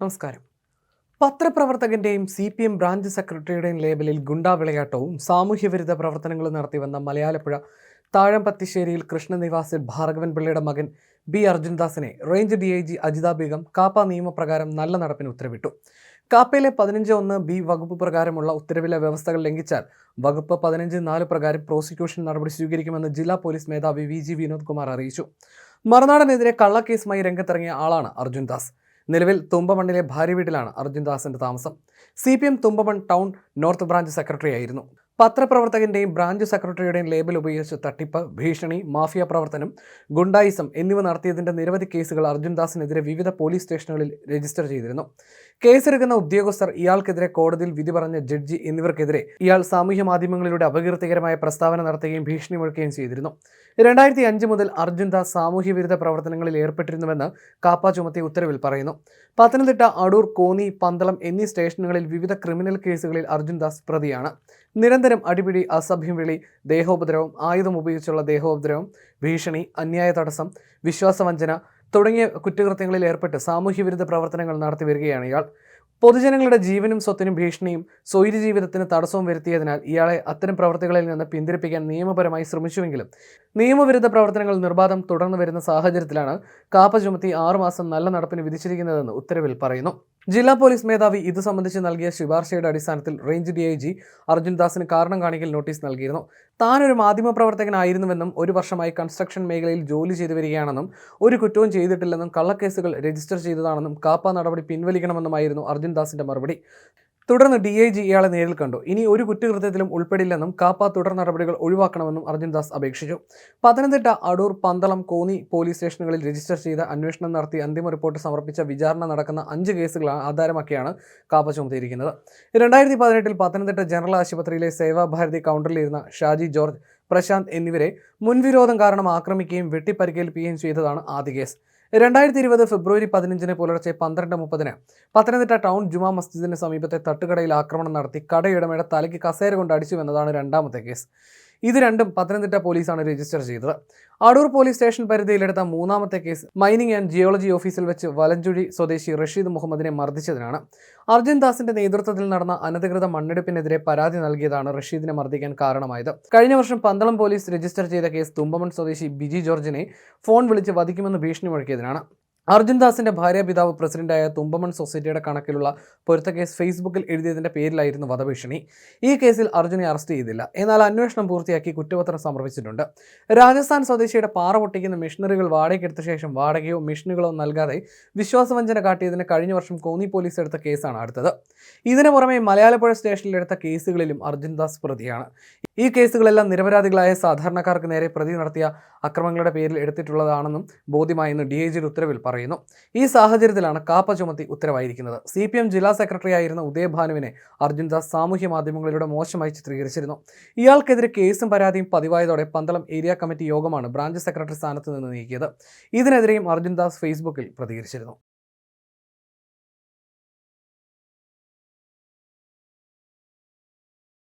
നമസ്കാരം. പത്രപ്രവർത്തകന്റെയും C P M branch സെക്രട്ടറിയുടെയും ലേബലിൽ ഗുണ്ടാ വിളയാട്ടവും സാമൂഹ്യവിരുദ്ധ പ്രവർത്തനങ്ങളും നടത്തിവന്ന മലയാലപ്പുഴ താഴമ്പത്തിശ്ശേരിയിൽ കൃഷ്ണനിവാസിൽ ഭാർഗവൻ പിള്ളയുടെ മകൻ B അർജുൻദാസിനെ range D I G Ajitha Beegum KAAPA നിയമപ്രകാരം നല്ല നടപ്പിന് ഉത്തരവിട്ടു. കാപ്പയിലെ പതിനഞ്ച് ഒന്ന് ബി വകുപ്പ് പ്രകാരമുള്ള ഉത്തരവിലെ വ്യവസ്ഥകൾ ലംഘിച്ചാൽ വകുപ്പ് പതിനഞ്ച് നാല് പ്രകാരം പ്രോസിക്യൂഷൻ നടപടി സ്വീകരിക്കുമെന്ന് ജില്ലാ പോലീസ് മേധാവി വി ജി വിനോദ് കുമാർ അറിയിച്ചു. മറുനാടനെതിരെ കള്ളക്കേസുമായി രംഗത്തിറങ്ങിയ ആളാണ് അർജുൻ ദാസ് നിലവിൽ തുമ്പമണ്ണിലെ ഭാര്യ വീട്ടിലാണ് അർജുൻ ദാസിന്റെ താമസം. C P M Thumpamon town north branch secretary ആയിരുന്നു പത്രപ്രവർത്തകന്റെയും ബ്രാഞ്ച് സെക്രട്ടറിയുടെയും ലേബൽ ഉപയോഗിച്ച് തട്ടിപ്പ് ഭീഷണി മാഫിയ പ്രവർത്തനം ഗുണ്ടായിസം എന്നിവ നടത്തിയതിന്റെ നിരവധി കേസുകൾ അർജുൻദാസിനെതിരെ വിവിധ പോലീസ് സ്റ്റേഷനുകളിൽ രജിസ്റ്റർ ചെയ്തിരുന്നു. കേസെടുക്കുന്ന ഉദ്യോഗസ്ഥർ ഇയാൾക്കെതിരെ കോടതിയിൽ വിധി പറഞ്ഞ ജഡ്ജി എന്നിവർക്കെതിരെ ഇയാൾ സാമൂഹ്യ മാധ്യമങ്ങളിലൂടെ അപകീർത്തികരമായ പ്രസ്താവന നടത്തുകയും ഭീഷണി മുഴക്കുകയും ചെയ്തിരുന്നു. രണ്ടായിരത്തി അഞ്ച് മുതൽ അർജുൻദാസ് സാമൂഹ്യ വിരുദ്ധ പ്രവർത്തനങ്ങളിൽ ഏർപ്പെട്ടിരുന്നുവെന്ന് കാപ്പ ചുമത്തി ഉത്തരവിൽ പറയുന്നു. പത്തനംതിട്ട അടൂർ കോന്നി പന്തളം എന്നീ സ്റ്റേഷനുകളിൽ വിവിധ ക്രിമിനൽ കേസുകളിൽ അർജുൻദാസ് പ്രതിയാണ്. നിരന്തരം അടിപിടി അസഭ്യം വിളി ദേഹോപദ്രവം ആയുധം ഉപയോഗിച്ചുള്ള ദേഹോപദ്രവം ഭീഷണി അന്യായ തടസ്സം വിശ്വാസവഞ്ചന തുടങ്ങിയ കുറ്റകൃത്യങ്ങളിൽ ഏർപ്പെട്ട് സാമൂഹ്യവിരുദ്ധ പ്രവർത്തനങ്ങൾ നടത്തി വരികയാണ് ഇയാൾ. പൊതുജനങ്ങളുടെ ജീവനും സ്വത്തിനും ഭീഷണിയും സ്വൈര്യ ജീവിതത്തിന് തടസ്സവും വരുത്തിയതിനാൽ ഇയാളെ അത്തരം പ്രവർത്തികളിൽ നിന്ന് പിന്തിരിപ്പിക്കാൻ നിയമപരമായി ശ്രമിച്ചുവെങ്കിലും നിയമവിരുദ്ധ പ്രവർത്തനങ്ങൾ നിർബാധം തുടർന്നു വരുന്ന സാഹചര്യത്തിലാണ് കാപ്പ ചുമത്തി ആറുമാസം നല്ല നടപ്പിന് വിധിച്ചിരിക്കുന്നതെന്ന് ഉത്തരവിൽ പറയുന്നു. ജില്ലാ പോലീസ് മേധാവി ഇത് സംബന്ധിച്ച് നൽകിയ ശുപാർശയുടെ അടിസ്ഥാനത്തിൽ range D I G Arjun ദാസിന് കാരണം കാണിക്കൽ നോട്ടീസ് നൽകിയിരുന്നു. താനൊരു മാധ്യമപ്രവർത്തകനായിരുന്നുവെന്നും ഒരു വർഷമായി കൺസ്ട്രക്ഷൻ മേഖലയിൽ ജോലി ചെയ്തു വരികയാണെന്നും ഒരു കുറ്റവും ചെയ്തിട്ടില്ലെന്നും കള്ളക്കേസുകൾ രജിസ്റ്റർ ചെയ്തതാണെന്നും കാപ്പ നടപടി പിൻവലിക്കണമെന്നുമായിരുന്നു അർജുൻദാസിന്റെ മറുപടി. തുടർന്ന് ഡി ഐ ജി ഇയാളെ നേരിൽ കണ്ടു. ഇനി ഒരു കുറ്റകൃത്യത്തിലും ഉൾപ്പെടില്ലെന്നും കാപ്പ തുടർ നടപടികൾ ഒഴിവാക്കണമെന്നും അർജുൻ ദാസ് അപേക്ഷിച്ചു. പത്തനംതിട്ട അടൂർ പന്തളം കോന്നി പോലീസ് സ്റ്റേഷനുകളിൽ രജിസ്റ്റർ ചെയ്ത് അന്വേഷണം നടത്തി അന്തിമ റിപ്പോർട്ട് സമർപ്പിച്ച വിചാരണ നടക്കുന്ന അഞ്ച് കേസുകളാണ് ആധാരമാക്കിയാണ് കാപ്പ ചുമത്തിയിരിക്കുന്നത്. രണ്ടായിരത്തി പതിനെട്ടിൽ പത്തനംതിട്ട ജനറൽ ആശുപത്രിയിലെ സേവാഭാരതി കൗണ്ടറിലിരുന്ന ഷാജി ജോർജ് പ്രശാന്ത് എന്നിവരെ മുൻവിരോധം കാരണം ആക്രമിക്കുകയും വെട്ടിപ്പരിക്കേൽപ്പിക്കുകയും ചെയ്തതാണ് ആദ്യ കേസ്. രണ്ടായിരത്തി ഇരുപത് ഫെബ്രുവരി പതിനഞ്ചിന് പുലർച്ചെ പന്ത്രണ്ട് മുപ്പതിന് പത്തനംതിട്ട ടൗൺ ജുമാ മസ്ജിദിന് സമീപത്തെ തട്ടുകടയിൽ ആക്രമണം നടത്തി കടയുടമയുടെ തലയ്ക്ക് കസേര കൊണ്ട് അടിച്ചു എന്നതാണ് രണ്ടാമത്തെ കേസ്. ഇത് രണ്ടും പത്തനംതിട്ട പോലീസാണ് രജിസ്റ്റർ ചെയ്തത്. അടൂർ പോലീസ് സ്റ്റേഷൻ പരിധിയിലെടുത്ത മൂന്നാമത്തെ കേസ് മൈനിങ് ആൻഡ് ജിയോളജി ഓഫീസിൽ വെച്ച് വലഞ്ചുഴി സ്വദേശി റഷീദ് മുഹമ്മദിനെ മർദ്ദിച്ചതിനാണ്. അർജുൻ ദാസിന്റെ നേതൃത്വത്തിൽ നടന്ന അനധികൃത മണ്ണെടുപ്പിനെതിരെ പരാതി നൽകിയതാണ് റഷീദിനെ മർദ്ദിക്കാൻ കാരണമായത്. കഴിഞ്ഞ വർഷം പന്തളം പോലീസ് രജിസ്റ്റർ ചെയ്ത കേസ് തുമ്പമൺ സ്വദേശി ബിജി ജോർജിനെ ഫോൺ വിളിച്ച് വധിക്കുമെന്ന് ഭീഷണി മുഴക്കിയതിനാണ്. അർജുൻദാസിന്റെ ഭാര്യ പിതാവ് പ്രസിഡന്റായ തുമ്പമൺ സൊസൈറ്റിയുടെ കണക്കിലുള്ള പൊരുത്തക്കേസ് ഫേസ്ബുക്കിൽ എഴുതിയതിന്റെ പേരിലായിരുന്നു വധഭീഷണി. ഈ കേസിൽ അർജുനെ അറസ്റ്റ് ചെയ്തില്ല. എന്നാൽ അന്വേഷണം പൂർത്തിയാക്കി കുറ്റപത്രം സമർപ്പിച്ചിട്ടുണ്ട്. രാജസ്ഥാൻ സ്വദേശിയുടെ പാറ പൊട്ടിക്കുന്ന മെഷീനറികൾ വാടകയ്ക്കെടുത്ത ശേഷം വാടകയോ മെഷീനുകളോ നൽകാതെ വിശ്വാസവഞ്ചന കാട്ടിയതിന് കഴിഞ്ഞ വർഷം കോന്നി പോലീസ് എടുത്ത കേസാണ് അടുത്തത്. ഇതിനു പുറമെ മലയാളപ്പുഴ സ്റ്റേഷനിൽ എടുത്ത കേസുകളിലും അർജുൻദാസ് പ്രതിയാണ്. ഈ കേസുകളെല്ലാം നിരപരാധികളായ സാധാരണക്കാർക്ക് നേരെ പ്രതി നടത്തിയ അക്രമങ്ങളുടെ പേരിൽ എടുത്തിട്ടുള്ളതാണെന്നും ബോധ്യമായെന്ന് ഡി ഐ ജിയുടെ ഉത്തരവിൽ പറയുന്നു. ഈ സാഹചര്യത്തിലാണ് കാപ്പ ചുമത്തി ഉത്തരവായിരിക്കുന്നത്. സി പി എം ജില്ലാ സെക്രട്ടറി ആയിരുന്ന ഉദയഭാനുവിനെ അർജുൻദാസ് സാമൂഹ്യ മാധ്യമങ്ങളിലൂടെ മോശമായി ചിത്രീകരിച്ചിരുന്നു. ഇയാൾക്കെതിരെ കേസും പരാതിയും പതിവായതോടെ പന്തളം ഏരിയ കമ്മിറ്റി യോഗമാണ് ബ്രാഞ്ച് സെക്രട്ടറി സ്ഥാനത്ത് നിന്ന് നീക്കിയത്. ഇതിനെതിരെയും അർജുൻദാസ് ഫേസ്ബുക്കിൽ പ്രതികരിച്ചിരുന്നു.